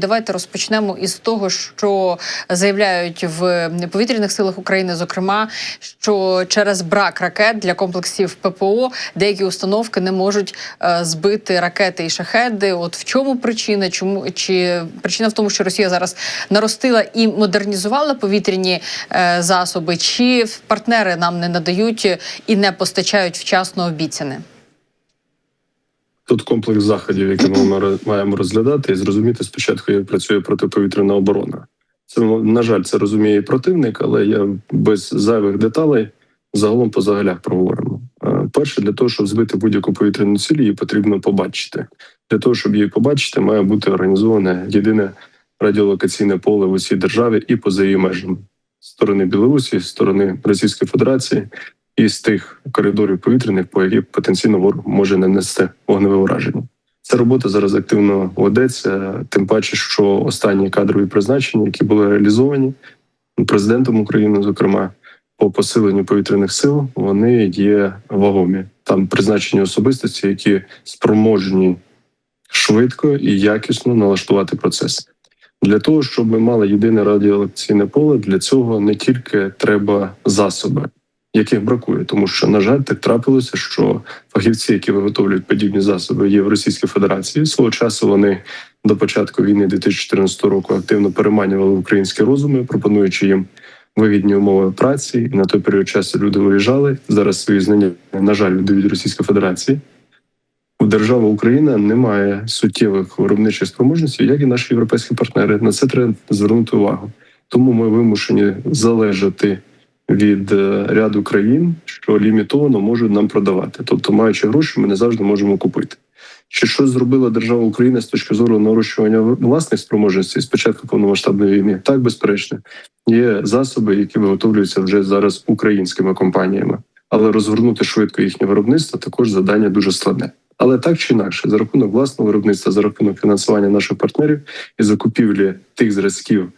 Давайте розпочнемо із того, що заявляють в повітряних силах України, зокрема, що через брак ракет для комплексів ППО деякі установки не можуть е, збити ракети і шахеди. От в чому причина? Чому чи причина в тому, що Росія зараз наростила і модернізувала повітряні е, засоби, чи партнери нам не надають і не постачають вчасно обіцяне? Тут комплекс заходів, які ми маємо- розглядати, і зрозуміти спочатку, як працює протиповітряна оборона. Це на жаль, це розуміє і противник, але я без зайвих деталей загалом по загалях проговоримо. Е, Перше, для того, щоб збити будь-яку повітряну ціль, її потрібно побачити. Для того, щоб її побачити, має бути організоване єдине радіолокаційне поле в усій державі і поза її межами сторони Білорусі, сторони Російської Федерації і з тих коридорів повітряних, по яких потенційно ворог може нанести вогневе ураження. Ця робота зараз активно ведеться, тим паче, що останні кадрові призначення, які були реалізовані президентом України, зокрема по посиленню повітряних сил, вони є вагомі. Там призначені особистості, які спроможні швидко і якісно налаштувати процес. Для того щоб ми мали єдине радіолекційне поле, для цього не тільки треба засоби, яких бракує, тому що на жаль, так трапилося, що фахівці, які виготовлюють подібні засоби, є в Російській Федерації. Свого часу вони до початку війни 2014 року активно переманювали українські розуми, пропонуючи їм вигідні умови праці. І на той період часу люди виїжджали. Зараз свої знання, на жаль, віддають Російській Федерації. Держава Україна не має суттєвих виробничих спроможностей, як і наші європейські партнери. На це треба звернути увагу. Тому ми вимушені залежати від е, ряду країн, що лімітовано можуть нам продавати. Тобто, маючи гроші, ми не завжди можемо купити. Чи що зробила держава Україна з точки зору нарощування власних спроможностей з початку повномасштабної війни? Так, безперечно, є засоби, які виготовлюються вже зараз українськими компаніями, але розгорнути швидко їхнє виробництво також завдання дуже складне. Але так чи інакше, за рахунок власного виробництва, за рахунок фінансування наших партнерів і закупівлі тих зразків,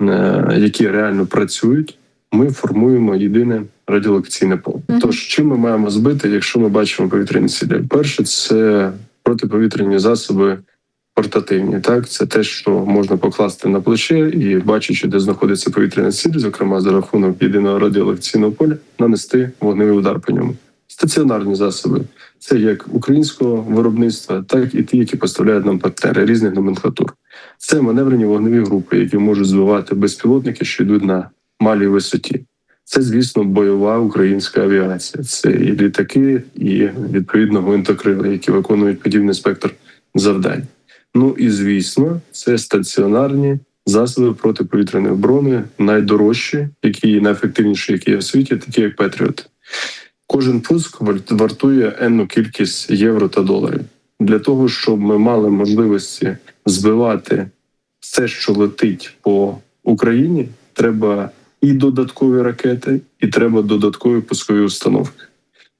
е, які реально працюють, ми формуємо єдине радіолокаційне поле. Мгм. Тож чим ми маємо збити, якщо ми бачимо повітряні цілі? Перше, це протиповітряні засоби портативні. Так, це те, що можна покласти на плече і бачачи, де знаходиться повітряна ціль, зокрема за рахунок єдиного радіолокаційного поля, нанести вогневий удар по ньому. Стаціонарні засоби це як українського виробництва, так і ті, які поставляють нам партнери різних номенклатур. Це маневрені вогневі групи, які можуть збивати безпілотники, що йдуть на малій висоті. Це, звісно, бойова українська авіація. Це і літаки, і відповідно гвинтокрили, які виконують подібний спектр завдань. Ну і звісно, це стаціонарні засоби протиповітряної оборони, найдорожчі, які найефективніші, які є в світі, такі як Петріот. Кожен пуск вар- вартує енну кількість євро та доларів для того, щоб ми мали можливості збивати все, що летить по Україні, треба і додаткові ракети, і треба додаткові пускові установки.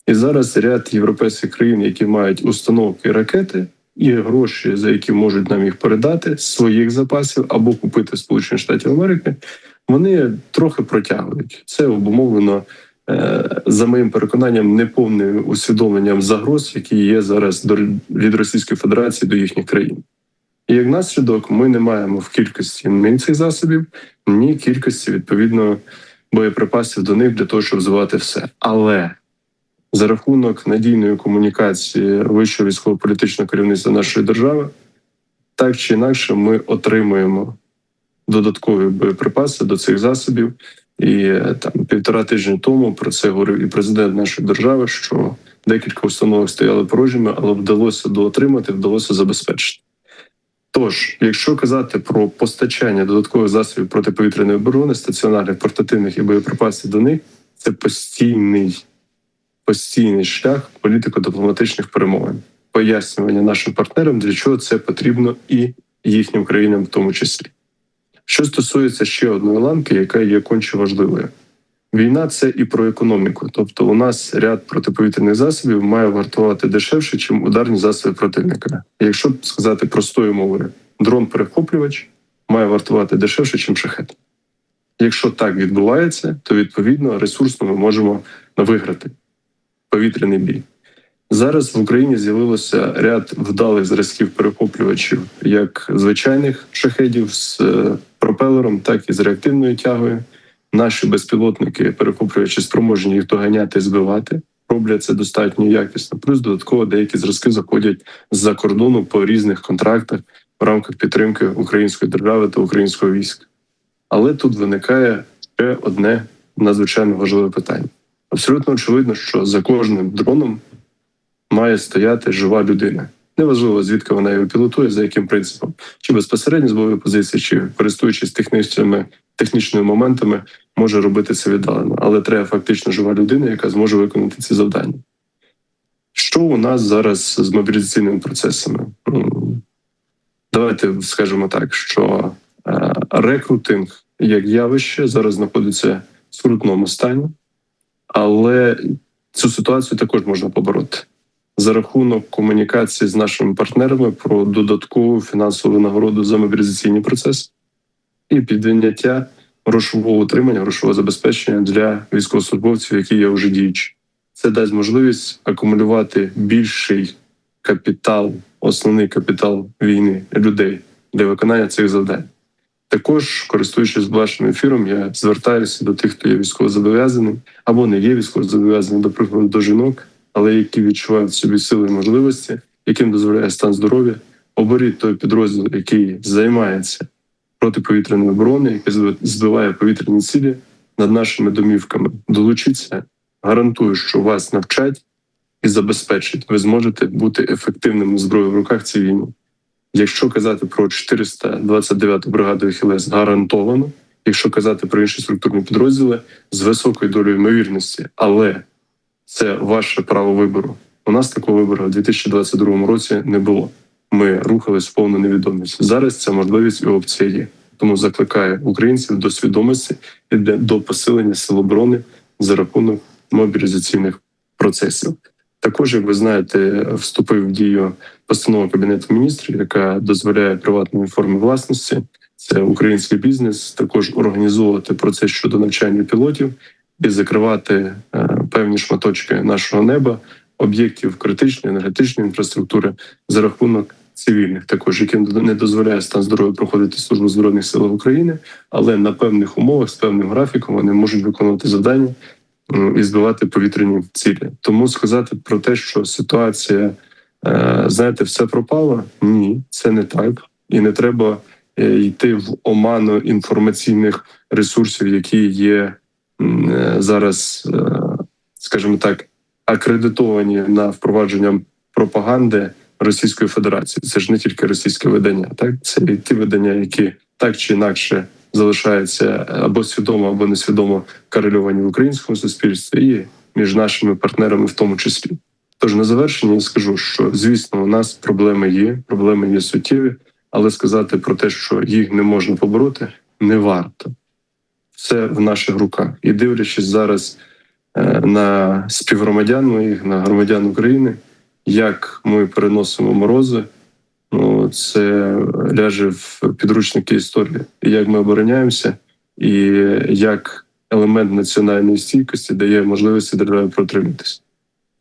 І зараз ряд європейських країн, які мають установки ракети, і гроші, за які можуть нам їх передати своїх запасів або купити Сполучені Штатів Америки, вони трохи протягують. Це обумовлено е, за моїм переконанням неповним усвідомленням загроз, які є зараз від Російської Федерації до їхніх країн. І як наслідок, ми не маємо в кількості ні цих засобів, ні кількості відповідно боєприпасів до них для того, щоб звати все. Але за рахунок надійної комунікації вищого військово-політичного керівництва нашої держави, так чи інакше, ми отримуємо додаткові боєприпаси до цих засобів. І там півтора тижні тому про це говорив і президент нашої держави, що декілька установок стояли порожніми, але вдалося доотримати, вдалося забезпечити. Тож, якщо казати про постачання додаткових засобів протиповітряної оборони, стаціонарних, портативних і боєприпасів до них, це постійний, постійний шлях політико-дипломатичних перемовин, пояснювання нашим партнерам, для чого це потрібно і їхнім країнам, в тому числі. Що стосується ще одної ланки, яка є конче важливою. Війна це і про економіку. Тобто, у нас ряд протиповітряних засобів має вартувати дешевше, ніж ударні засоби противника. Якщо сказати простою мовою, дрон-перехоплювач має вартувати дешевше, ніж шахет. Якщо так відбувається, то відповідно ресурсно ми можемо виграти повітряний бій. Зараз в Україні з'явилося ряд вдалих зразків перехоплювачів, як звичайних шахедів з е, пропелером, так і з реактивною тягою. Наші безпілотники, перехоплювачі, спроможні їх доганяти і збивати. Роблять це достатньо якісно. Плюс додатково деякі зразки заходять з-за кордону по різних контрактах в рамках підтримки української держави та українського війська. Але тут виникає ще одне надзвичайно важливе питання. Абсолютно очевидно, що за кожним дроном має стояти жива людина. Неважливо, звідки вона його пілотує, за яким принципом, чи безпосередньо з бойової позиції, чи користуючись технічними технічними моментами, може робити це віддалено. Але треба фактично жива людина, яка зможе виконати ці завдання. Що у нас зараз з мобілізаційними процесами? Давайте скажемо так, що е, рекрутинг як явище зараз знаходиться в скрутному стані, але цю ситуацію також можна побороти за рахунок комунікації з нашими партнерами про додаткову фінансову нагороду за мобілізаційні процеси і підняття грошового утримання, грошового забезпечення для військовослужбовців, які є вже діючі. Це дасть можливість акумулювати більший капітал, основний капітал війни людей для виконання цих завдань. Також, користуючись вашим ефіром, я звертаюся до тих, хто є військовозобов'язаним або не є військовозобов'язаним, до прикладу, до жінок, але які відчувають в собі сили і можливості, яким дозволяє стан здоров'я. Оберіть той підрозділ, який займається протиповітряною обороною, який збиває повітряні цілі над нашими домівками. Долучіться, гарантую, що вас навчать і забезпечать. Ви зможете бути ефективним зброєю в руках цій війні. Якщо казати про 429-ту бригаду ХЛС, гарантовано. Якщо казати про інші структурні підрозділи з високою долею ймовірності, але це ваше право вибору. У нас такого вибору у 2022 році не було. Ми рухались в повну невідомість. Зараз ця можливість і опція є. Тому закликаю українців до свідомості і до посилення сил оборони за рахунок мобілізаційних процесів. Також, як ви знаєте, вступив в дію постанова кабінету міністрів, яка дозволяє приватної форми власності. Це український бізнес, також організовувати процес щодо навчання пілотів і закривати е, певні шматочки нашого неба, об'єктів критичної енергетичної інфраструктури за рахунок цивільних, також яким не дозволяє стан здоров'я проходити службу збройних силах України, але на певних умовах з певним графіком вони можуть виконувати завдання і збивати повітряні цілі. Тому сказати про те, що ситуація, е, знаєте, все пропало. Ні, це не так, і не треба е, йти в оману інформаційних ресурсів, які є е, зараз, скажімо так, акредитовані на впровадження пропаганди Російської Федерації. Це ж не тільки російське видання, так це і ті видання, які так чи інакше залишаються або свідомо, або несвідомо корельовані в українському суспільстві і між нашими партнерами, в тому числі. Тож на завершення я скажу, що звісно, у нас проблеми є, проблеми є суттєві, але сказати про те, що їх не можна побороти, не варто. Все в наших руках. І дивлячись зараз е, на співгромадян моїх, на громадян України, як ми переносимо морози, ну це ляже в підручники історії, як ми обороняємося, і як елемент національної стійкості дає можливості державі протриматися.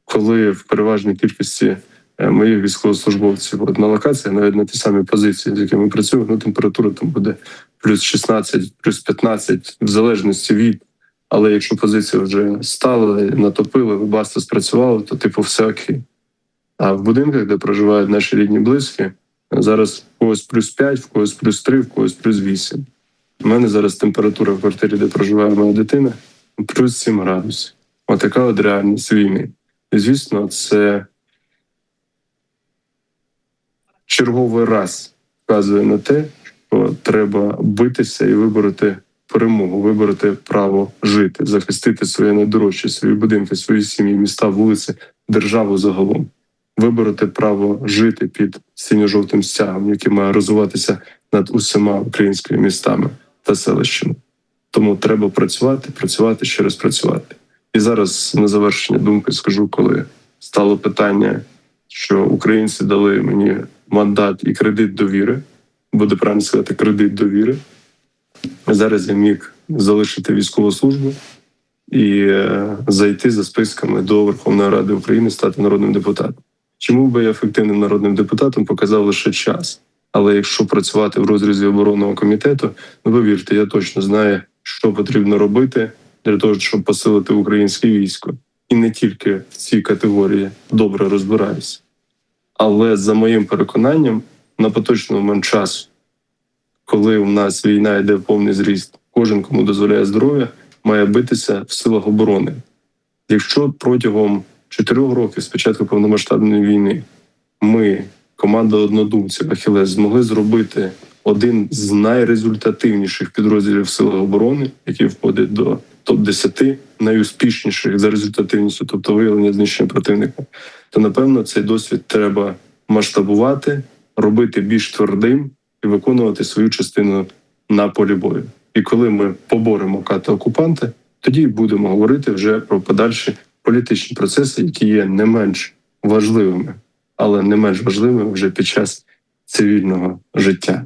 Коли в переважній кількості е, моїх військовослужбовців на локаціях, навіть на ті самі позиції, з якими працюю, ну температура там буде плюс 16, плюс 15, в залежності від. Але якщо позиція вже стала, натопила, вибаста спрацювала, то типу все окей. А в будинках, де проживають наші рідні близькі, зараз в когось плюс 5, в когось плюс 3, в когось плюс 8. У мене зараз температура в квартирі, де проживає моя дитина, плюс 7 градусів. Отака от реальність війни. І звісно, це черговий раз вказує на те, що треба битися і вибороти перемогу, вибороти право жити, захистити своє найдорожче, свої будинки, свої сім'ї, міста, вулиці, державу загалом, вибороти право жити під синьо-жовтим стягом, який має розвиватися над усіма українськими містами та селищами. Тому треба працювати, працювати, ще раз працювати. І зараз на завершення думки скажу, коли стало питання, що українці дали мені мандат і кредит довіри, буде правильно сказати, кредит довіри. Зараз я міг залишити військову службу і е, зайти за списками до Верховної Ради України, стати народним депутатом. Чому би я ефективним народним депутатом показав лише час? Але якщо працювати в розрізі оборонного комітету, ну повірте, я точно знаю, що потрібно робити для того, щоб посилити українське військо, і не тільки в цій категорії добре розбираюся. Але за моїм переконанням, на поточний момент часу, коли у нас війна йде в повний зріст, кожен, кому дозволяє здоров'я, має битися в силах оборони. Якщо протягом чотирьох років з початку повномасштабної війни ми, команда однодумців Ахілес, змогли зробити один з найрезультативніших підрозділів Сил оборони, який входить до топ 10 найуспішніших за результативністю, тобто виявлення знищення противника, то напевно цей досвід треба масштабувати, робити більш твердим і виконувати свою частину на полі бою. І коли ми поборемо ката окупанта, тоді будемо говорити вже про подальші політичні процеси, які є не менш важливими, але не менш важливими вже під час цивільного життя.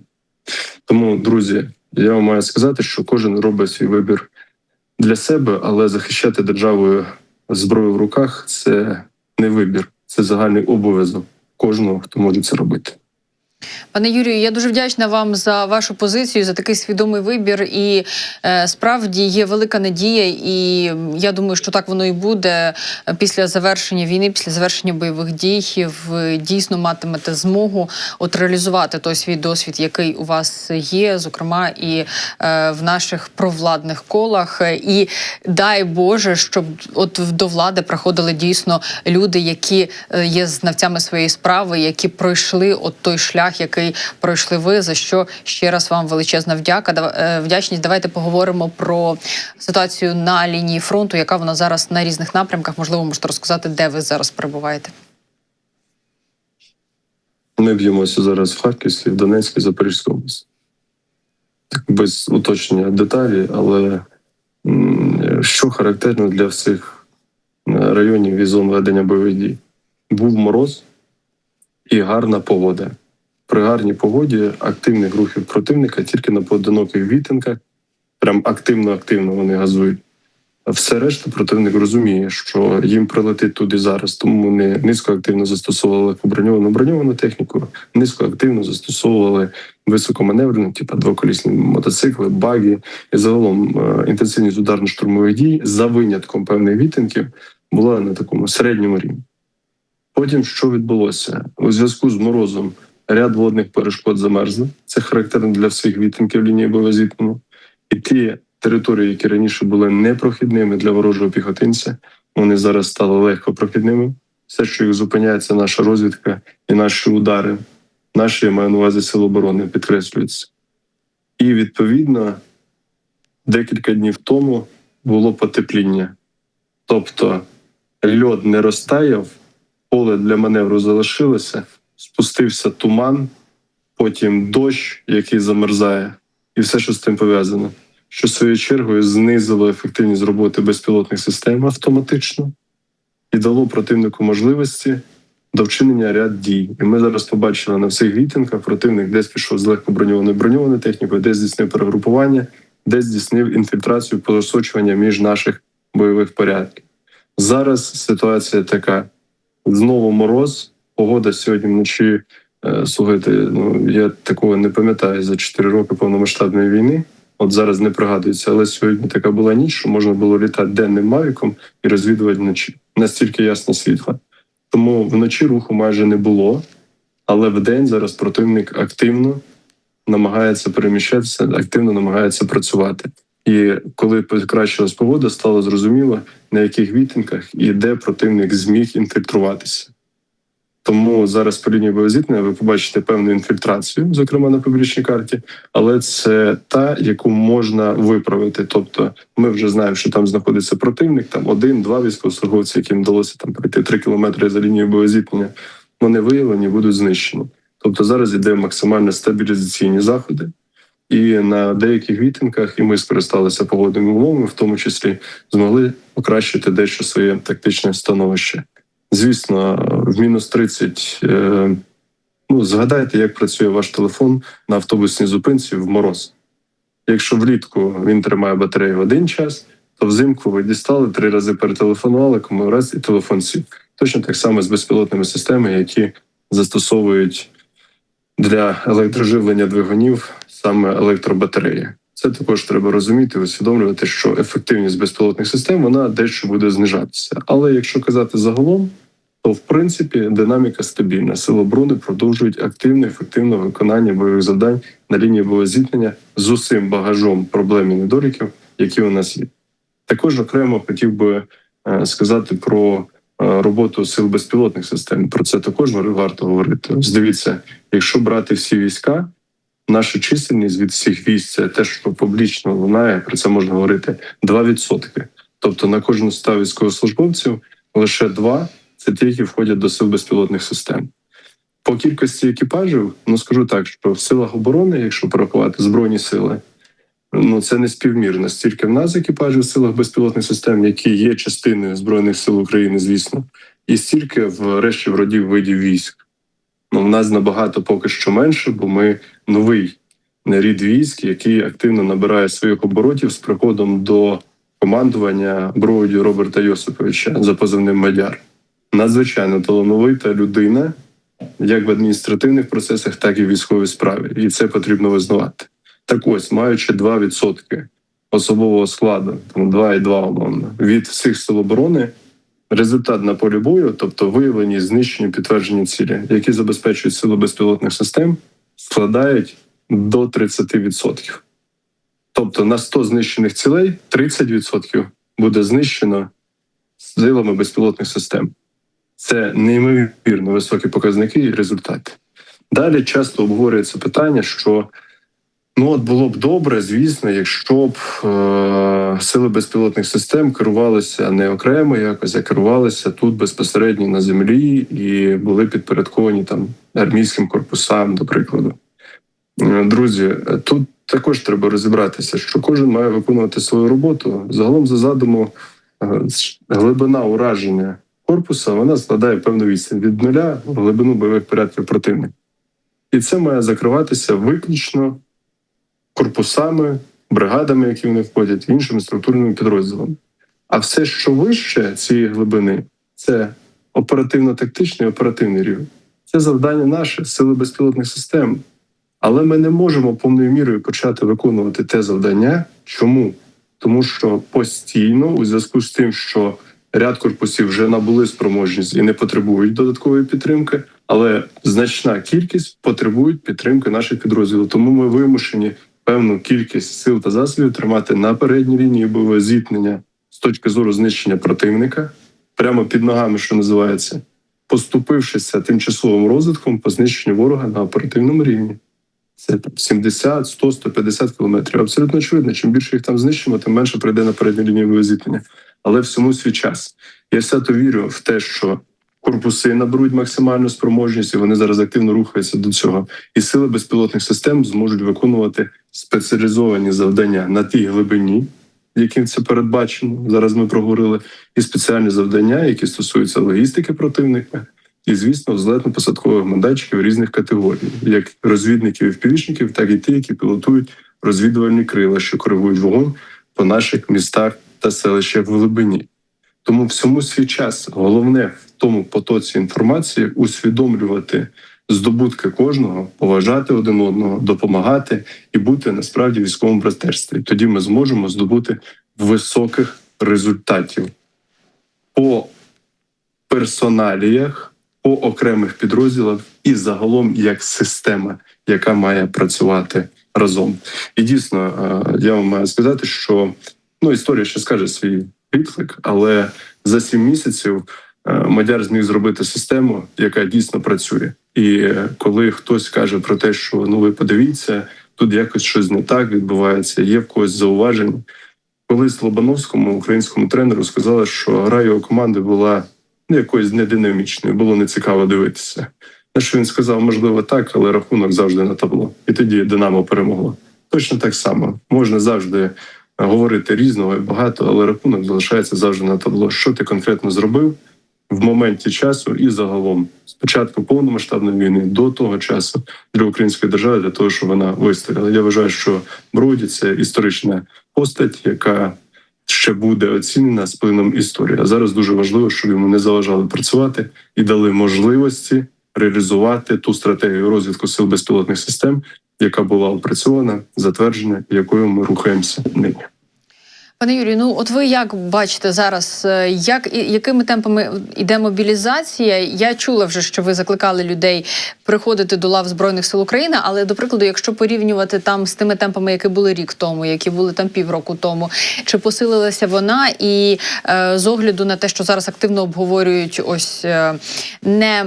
Тому, друзі, я вам маю сказати, що кожен робить свій вибір для себе, але захищати державою зброю в руках це не вибір, це загальний обов'язок кожного, хто може це робити. Пане Юрію, я дуже вдячна вам за вашу позицію, за такий свідомий вибір. І е, справді є велика надія, і я думаю, що так воно і буде після завершення війни, після завершення бойових дій. Ви дійсно матимете змогу от реалізувати той свій досвід, який у вас є, зокрема і е, в наших провладних колах. І дай Боже, щоб от до влади приходили дійсно люди, які е, є знавцями своєї справи, які пройшли от той шлях, який пройшли ви. За що ще раз вам величезна вдяка. Е, вдячність. Давайте поговоримо про ситуацію на лінії фронту, яка вона зараз на різних напрямках. Можливо, можете розказати, де ви зараз перебуваєте. Ми б'ємося зараз в Харківській, в Донецькій, Запорізькій області. Без уточнення деталі, але що характерно для всіх е, районів і зон ведення бойових дій? Був мороз і гарна погода. При гарній погоді активних рухів противника тільки на поодиноких вітинках, прям активно-активно вони газують. Все решта противник розуміє, що їм прилетить туди зараз, тому вони низькоактивно застосовували легкоброньовану броньовану техніку, низькоактивно застосовували високоманеврену, типу двоколісні мотоцикли, баги і загалом е, інтенсивність ударно-штурмових дій за винятком певних відтинків була на такому середньому рівні. Потім що відбулося у зв'язку з морозом? Ряд водних перешкод замерзли. Це характерно для всіх відтинків лінії зіткнення. І ті території, які раніше були непрохідними для ворожого піхотинця, вони зараз стали легкопрохідними. Все, що їх зупиняє, це наша розвідка і наші удари. Наші я маю на увазі сил оборони підкреслюються. І відповідно декілька днів тому було потепління. Тобто льод не розтаяв, поле для маневру залишилося, спустився туман, потім дощ, який замерзає, і все, що з тим пов'язано що своєю чергою знизило ефективність роботи безпілотних систем автоматично і дало противнику можливості до вчинення ряд дій. І ми зараз побачили на всіх вітинках, противник десь пішов з легкоброньованою броньованою технікою, десь здійснив перегрупування, десь здійснив інфільтрацію просочування між наших бойових порядків. Зараз ситуація така: знову мороз, погода сьогодні вночі. е, Слухайте, ну я такого не пам'ятаю за 4 роки повномасштабної війни. От зараз не пригадується, але сьогодні така була ніч, що можна було літати денним мавіком і розвідувати вночі. Настільки ясне світло. Тому вночі руху майже не було, але вдень зараз противник активно намагається переміщатися, активно намагається працювати. І коли покращилась погода, стало зрозуміло, на яких відтинках і де противник зміг інфільтруватися. Тому зараз по лінії боєзіткнення ви побачите певну інфільтрацію, зокрема на публічній карті, але це та, яку можна виправити. Тобто, ми вже знаємо, що там знаходиться противник, там один-два військовослужбовці, яким вдалося там пройти три кілометри за лінією боєзіткнення, вони виявлені, будуть знищені. Тобто зараз йде максимально стабілізаційні заходи. І на деяких вітинках і ми скористалися погодними умовами, в тому числі змогли покращити дещо своє тактичне становище. Звісно, в мінус 30, е, ну згадайте, як працює ваш телефон на автобусній зупинці в мороз. Якщо влітку він тримає батарею в один час, то взимку ви дістали три рази перетелефонували, кому раз і телефон сів. Точно так само з безпілотними системами, які застосовують для електроживлення двигунів саме електробатареї. Це також треба розуміти, усвідомлювати, що ефективність безпілотних систем вона дещо буде знижатися. Але якщо казати загалом, то в принципі динаміка стабільна. Сили оборони продовжують активне, ефективне виконання бойових завдань на лінії боєзіткнення з усім багажом проблем і недоліків, які у нас є. Також окремо хотів би е, сказати про е, роботу сил безпілотних систем. Про це також варто говорити. Здивіться, якщо брати всі війська. Наша чисельність від всіх військ, це те, що публічно лунає, про це можна говорити 2%. Тобто на кожну 100 військовослужбовців лише 2 стратегії входять до сил безпілотних систем. По кількості екіпажів, ну скажу так, що в силах оборони, якщо порахувати збройні сили, ну це не співмірно. Стільки в нас екіпажів в силах безпілотних систем, які є частиною збройних сил України, звісно, і стільки в решті родів видів військ. Ну в нас набагато поки що менше, бо ми новий рід військ, який активно набирає своїх оборотів з приходом до командування броводю Роберта Йосиповича за позивним Мадяр. Надзвичайно талановита людина, як в адміністративних процесах, так і в військовій справі, і це потрібно визнавати. Так ось, маючи 2% особового складу, там 2,2 умовно, від всіх сил оборони, результат на полі бою, тобто виявлені, знищені, підтверджені цілі, які забезпечують сили безпілотних систем, складають до 30%. Тобто на 100 знищених цілей 30% буде знищено силами безпілотних систем. Це неймовірно високі показники і результати. Далі часто обговорюється питання, що ну от було б добре, звісно, якщо б е- сили безпілотних систем керувалися не окремо якось, а керувалися тут безпосередньо на землі і були підпорядковані там армійським корпусам, до прикладу. Е, Друзі, тут також треба розібратися, що кожен має виконувати свою роботу. Загалом за задуму е, глибина ураження корпуса вона складає певну відстань від нуля в глибину бойових порядків противника. І це має закриватися виключно корпусами, бригадами, які вони входять, іншими структурними підрозділами. А все, що вище цієї глибини, це оперативно-тактичний оперативний рівень. Це завдання наше, сили безпілотних систем. Але ми не можемо повною мірою почати виконувати те завдання. Чому? Тому що постійно, у зв'язку з тим, що ряд корпусів вже набули спроможність і не потребують додаткової підтримки, але значна кількість потребують підтримки наших підрозділів. Тому ми вимушені певну кількість сил та засобів тримати на передній лінії бойового зіткнення з точки зору знищення противника, прямо під ногами, що називається, поступившися тимчасовим розвитком по знищенню ворога на оперативному рівні. Це там 70, 100, 150 кілометрів. Абсолютно очевидно, чим більше їх там знищимо, тим менше прийде на лінію бойового зіткнення. Але всьому свій час. Я свято вірю в те, що корпуси наберуть максимальну спроможність, і вони зараз активно рухаються до цього. І сили безпілотних систем зможуть виконувати спеціалізовані завдання на тій глибині, яким це передбачено. Зараз ми проговорили, і спеціальні завдання, які стосуються логістики противника. І, звісно, взлетно-посадкових майданчиків різних категорій, як розвідників і впівічників, так і ті, які пілотують розвідувальні крила, що коригують вогонь по наших містах та селищах в глибині. Тому всьому свій час головне в тому потоці інформації усвідомлювати здобутки кожного, поважати один одного, допомагати і бути насправді в військовому братерстві. Тоді ми зможемо здобути високих результатів по персоналіях, по окремих підрозділах і загалом як система, яка має працювати разом. І дійсно, е, я вам маю сказати, що ну історія ще скаже свій відклик, але за сім місяців е, Мадяр зміг зробити систему, яка дійсно працює. І е, коли хтось каже про те, що ну ви подивіться, тут якось щось не так відбувається, є в когось зауваження. Колись Лобановському українському тренеру сказали, що гра його команди була ну, якоюсь нединамічною, було нецікаво дивитися. На що він сказав, можливо, так, але рахунок завжди на табло. І тоді Динамо перемогло. Точно так само можна завжди говорити різного і багато, але рахунок залишається завжди на табло. Що ти конкретно зробив в моменті часу і загалом, спочатку повномасштабної війни до того часу для української держави, для того, щоб вона вистояла. Я вважаю, що Броді це історична постать, яка ще буде оцінена з плином історії. А зараз дуже важливо, щоб йому не заважали працювати і дали можливості реалізувати ту стратегію розвитку сил безпілотних систем, яка була опрацьована, затверджена, якою ми рухаємося нині. Пане Юрію, ну от ви як бачите зараз, е, як і якими темпами йде мобілізація? Я чула вже, що ви закликали людей приходити до лав збройних сил України. Але до прикладу, якщо порівнювати там з тими темпами, які були рік тому, які були там півроку тому, чи посилилася вона? І е, з огляду на те, що зараз активно обговорюють ось е, не,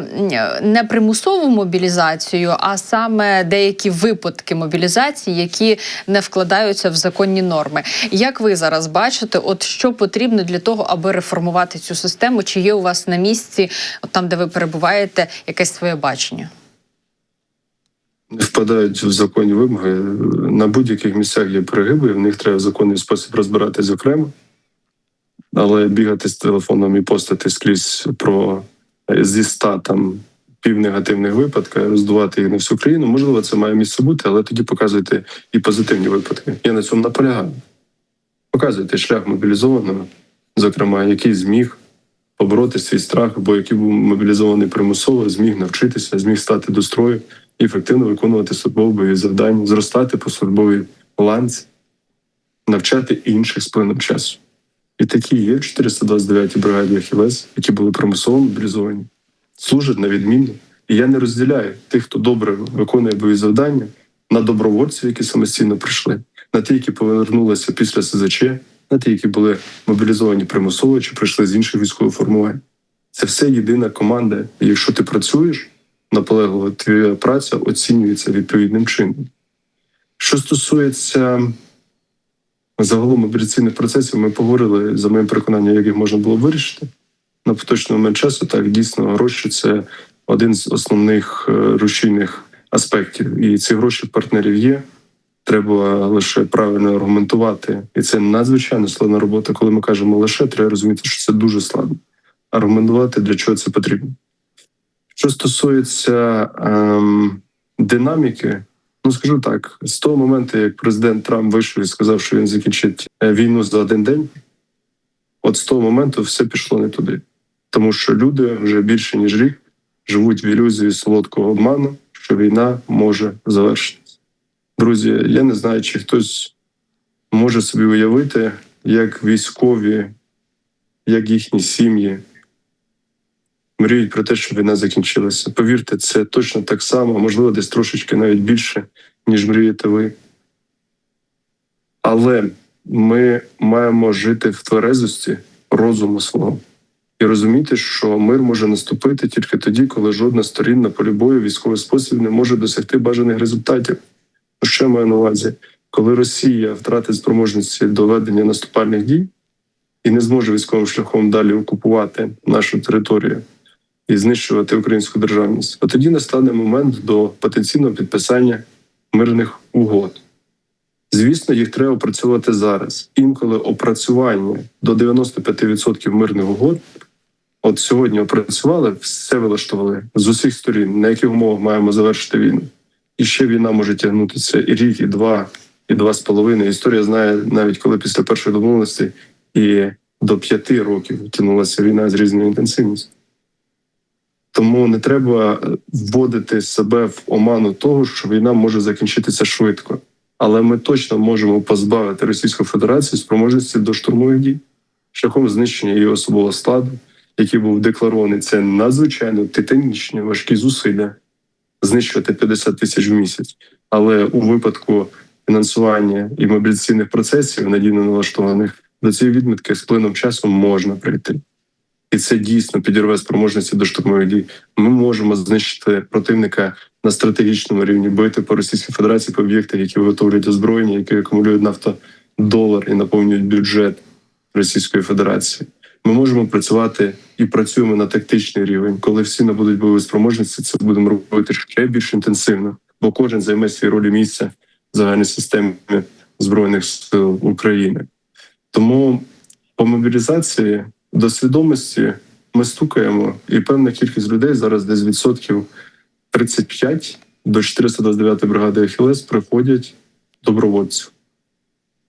не примусову мобілізацію, а саме деякі випадки мобілізації, які не вкладаються в законні норми. Як ви зараз бачите, от що потрібно для того, аби реформувати цю систему? Чи є у вас на місці, от там, де ви перебуваєте, якесь своє бачення? не впадають в законні вимоги. На будь-яких місцях є перегиби, в них треба законний спосіб розбиратись окремо. Але бігати з телефоном і постати скрізь про е, зі ста там півнегативних випадків, роздувати їх на всю країну. Можливо, це має місце бути, але тоді показуйте і позитивні випадки. Я на цьому наполягаю. Показуйте шлях мобілізованого, зокрема, який зміг побороти свій страх, або який був мобілізований примусово, зміг навчитися, зміг стати до строю і ефективно виконувати службові завдання, зростати по службовій ланці, навчати інших з плином часу. І такі є в 429-й бригаді Ахілес, які були примусово мобілізовані, служать на відмінно. І я не розділяю тих, хто добре виконує бойові завдання, на добровольців, які самостійно прийшли, на ті, які повернулися після СЗЧ, на ті, які були мобілізовані примусово чи прийшли з інших військових формувань. Це все єдина команда. І якщо ти працюєш наполегливо, твоя праця оцінюється відповідним чином. Що стосується загалом мобілізаційних процесів, ми поговорили за моїм переконанням, як їх можна було вирішити. На поточний момент часу так дійсно гроші це один з основних е, рушійних аспектів. І ці гроші партнерів є. Треба лише правильно аргументувати, і це надзвичайно складна робота. Коли ми кажемо лише, треба розуміти, що це дуже складно. Аргументувати для чого це потрібно. Що стосується ем, динаміки, ну скажу так: з того моменту, як президент Трамп вийшов і сказав, що він закінчить е, війну за один день, от з того моменту все пішло не туди, тому що люди вже більше ніж рік живуть в ілюзії солодкого обману, що війна може завершитися. Друзі, я не знаю, чи хтось може собі уявити, як військові, як їхні сім'ї мріють про те, щоб війна закінчилася. Повірте, це точно так само, можливо, десь трошечки навіть більше, ніж мрієте ви. Але ми маємо жити в тверезості розуму свого і розуміти, що мир може наступити тільки тоді, коли жодна сторін на полі бою військовий спосіб не може досягти бажаних результатів. Що я маю на увазі? Коли Росія втратить спроможності до ведення наступальних дій і не зможе військовим шляхом далі окупувати нашу територію і знищувати українську державність, от тоді настане момент до потенційного підписання мирних угод. Звісно, їх треба опрацьовувати зараз. Інколи опрацювання до 95% мирних угод. От сьогодні опрацювали, все вилаштували з усіх сторін, на яких умовах маємо завершити війну. І ще війна може тягнутися і рік, і два, і два з половиною. Історія знає навіть коли після першої домовленості і до п'яти років тягнулася війна з різною інтенсивністю. Тому не треба вводити себе в оману того, що війна може закінчитися швидко. Але ми точно можемо позбавити Російську Федерацію спроможності до штурмових дій шляхом знищення її особового складу, який був декларований. Це надзвичайно титанічні важкі зусилля знищувати 50 тисяч в місяць. Але у випадку фінансування і мобілізаційних процесів надійно налаштованих до цієї відмітки з плином часу можна прийти. І це дійсно підірве спроможності до штурмових дій. Ми можемо знищити противника на стратегічному рівні, бити по Російській Федерації по об'єктах, які виготовлюють озброєння, які акумулюють нафтодолар і наповнюють бюджет Російської Федерації. Ми можемо працювати і працюємо на тактичний рівень. Коли всі набудуть бойові спроможності, це будемо робити ще більш інтенсивно, бо кожен займе свій роль і місця в загальній системі збройних сил України. Тому по мобілізації до свідомості ми стукаємо, і певна кількість людей зараз десь відсотків 35 до 429 бригади Ахілес приходять добровольців.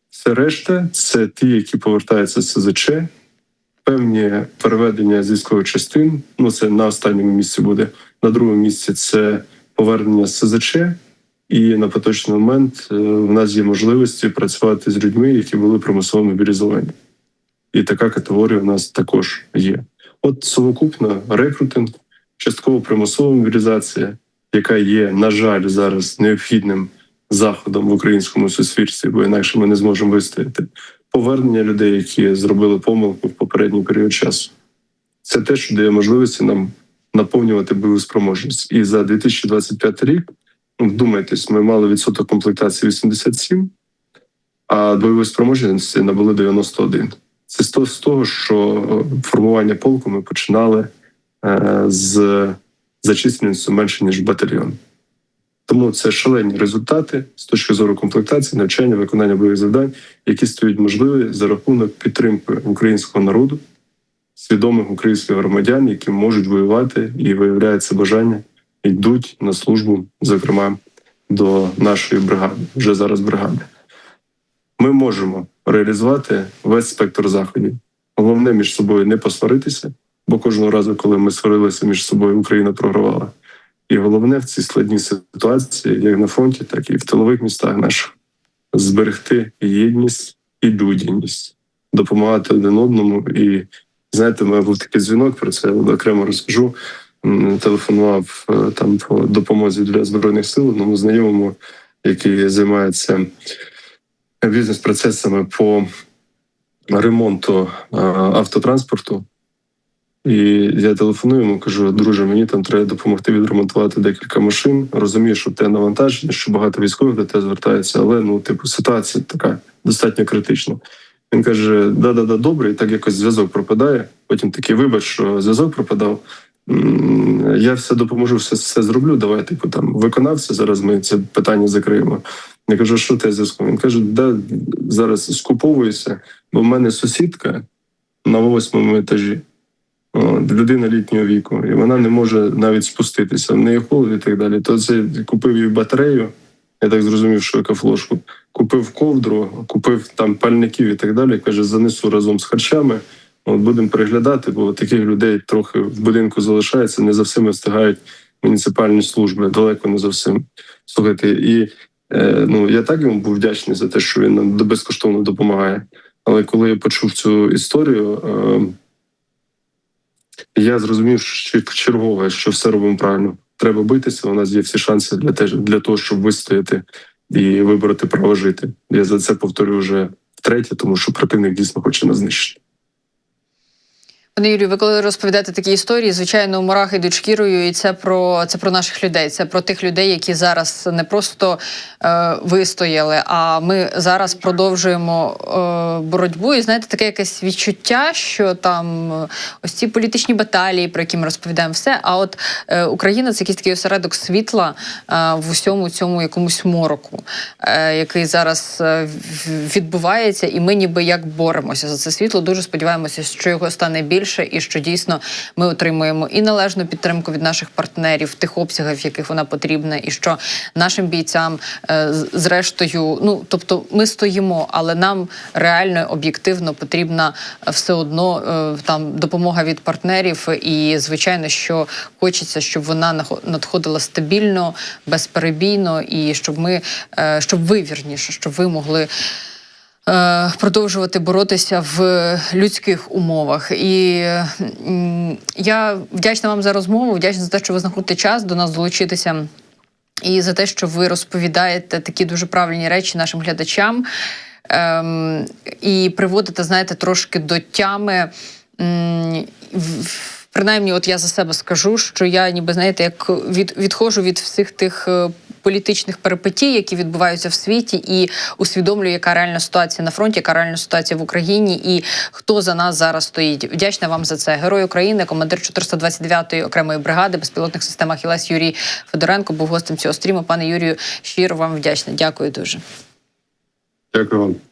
Все решта це ті, які повертаються з СЗЧ, певні переведення з військових частин. Ну це на останньому місці буде. На другому місці це повернення з СЗЧ. І на поточний момент е, в нас є можливості працювати з людьми, які були примусово мобілізовані. І така категорія у нас також є. От совокупно рекрутинг, частково примусова мобілізація, яка є, на жаль, зараз необхідним заходом в українському суспільстві, бо інакше ми не зможемо вистояти. Повернення людей, які зробили помилку в попередній період часу. Це те, що дає можливості нам наповнювати бойову спроможність. І за 2025 рік, ну, вдумайтесь, ми мали відсоток комплектації 87, а бойової спроможності набули 91. Це з того- що е, формування полку ми починали е, з за численністю менше ніж батальйон. Тому це шалені результати з точки зору комплектації, навчання, виконання бойових завдань, які стають можливі за рахунок підтримки українського народу, свідомих українських громадян, які можуть воювати і виявляється бажання, йдуть на службу, зокрема до нашої бригади, вже зараз бригади. Ми можемо реалізувати весь спектр заходів. Головне між собою не посваритися, бо кожного разу, коли ми сварилися між собою, Україна програвала. І головне в цій складній ситуації, як на фронті, так і в тилових містах наших, зберегти єдність і людяність, допомагати один одному. І знаєте, у мене був такий дзвінок про це окремо розкажу. Телефонував е, там по допомозі для збройних сил одному знайомому, який займається бізнес-процесами по ремонту е, автотранспорту. І я телефоную йому, кажу: друже, мені там треба допомогти відремонтувати декілька машин. Розумію, що те навантаження, що багато військових до тебе звертаються, але ну, типу, ситуація така достатньо критична. Він каже: да-да-да, добре, і так якось зв'язок пропадає. Потім такий, вибач, що зв'язок пропадав. Я все допоможу, все, все зроблю. Давай, типу, там виконався. Зараз ми це питання закриємо. Я кажу, що те зв'язку? Він каже, да, зараз скуповуюся, бо в мене сусідка на восьмому етажі. Людина літнього віку, і вона не може навіть спуститися. В неї холод і так далі. То це купив їй батарею. Я так зрозумів, що яка флошку. Купив ковдру, купив там пальників і так далі. Каже, занесу разом з харчами. От будемо переглядати, бо таких людей трохи в будинку залишається. Не за всіми встигають муніципальні служби, далеко не за всім. Слухайте, і е, ну я так йому був вдячний за те, що він нам безкоштовно допомагає. Але коли я почув цю історію. Е, я зрозумів, що чергове, що все робимо правильно. Треба битися. У нас є всі шанси для те, для того, щоб вистояти і вибороти право жити. Я за це повторюю вже втретє, тому що противник дійсно хоче нас знищити. Пане Юрію, ви коли розповідаєте такі історії, звичайно, мурахи йдуть шкірою, і це про це про наших людей. Це про тих людей, які зараз не просто е, вистояли, а ми зараз продовжуємо е, боротьбу. І знаєте, таке якесь відчуття, що там е, ось ці політичні баталії, про які ми розповідаємо, все. А от е, Україна це якийсь такий осередок світла е, в усьому цьому якомусь мороку, е, який зараз е, відбувається, і ми ніби як боремося за це світло. Дуже сподіваємося, що його стане більше, і що дійсно ми отримуємо і належну підтримку від наших партнерів в тих обсягах, в яких вона потрібна, і що нашим бійцям, е, зрештою, ну тобто, ми стоїмо, але нам реально об'єктивно потрібна е, все одно е, там допомога від партнерів. І звичайно, що хочеться, щоб вона надходила стабільно, безперебійно, і щоб ми, щоб ви вірніше, щоб ви могли. Е, Продовжувати боротися в людських умовах, і я вдячна вам за розмову. Вдячна за те, що ви знаходите час до нас долучитися, і за те, що ви розповідаєте такі дуже правильні речі нашим глядачам. Ем, і приводите, знаєте, трошки до тями. М, в- в- Принаймні, от я за себе скажу, що я ніби знаєте, як від, відходжу від всіх тих е, політичних перипетій, які відбуваються в світі, і усвідомлюю, яка реальна ситуація на фронті, яка реальна ситуація в Україні, і хто за нас зараз стоїть. Вдячна вам за це. Герой України, командир 429-ї окремої бригади безпілотних систем Ахілес Юрій Федоренко був гостем цього стріму. Пане Юрію, щиро вам вдячна. Дякую дуже. Дякую вам.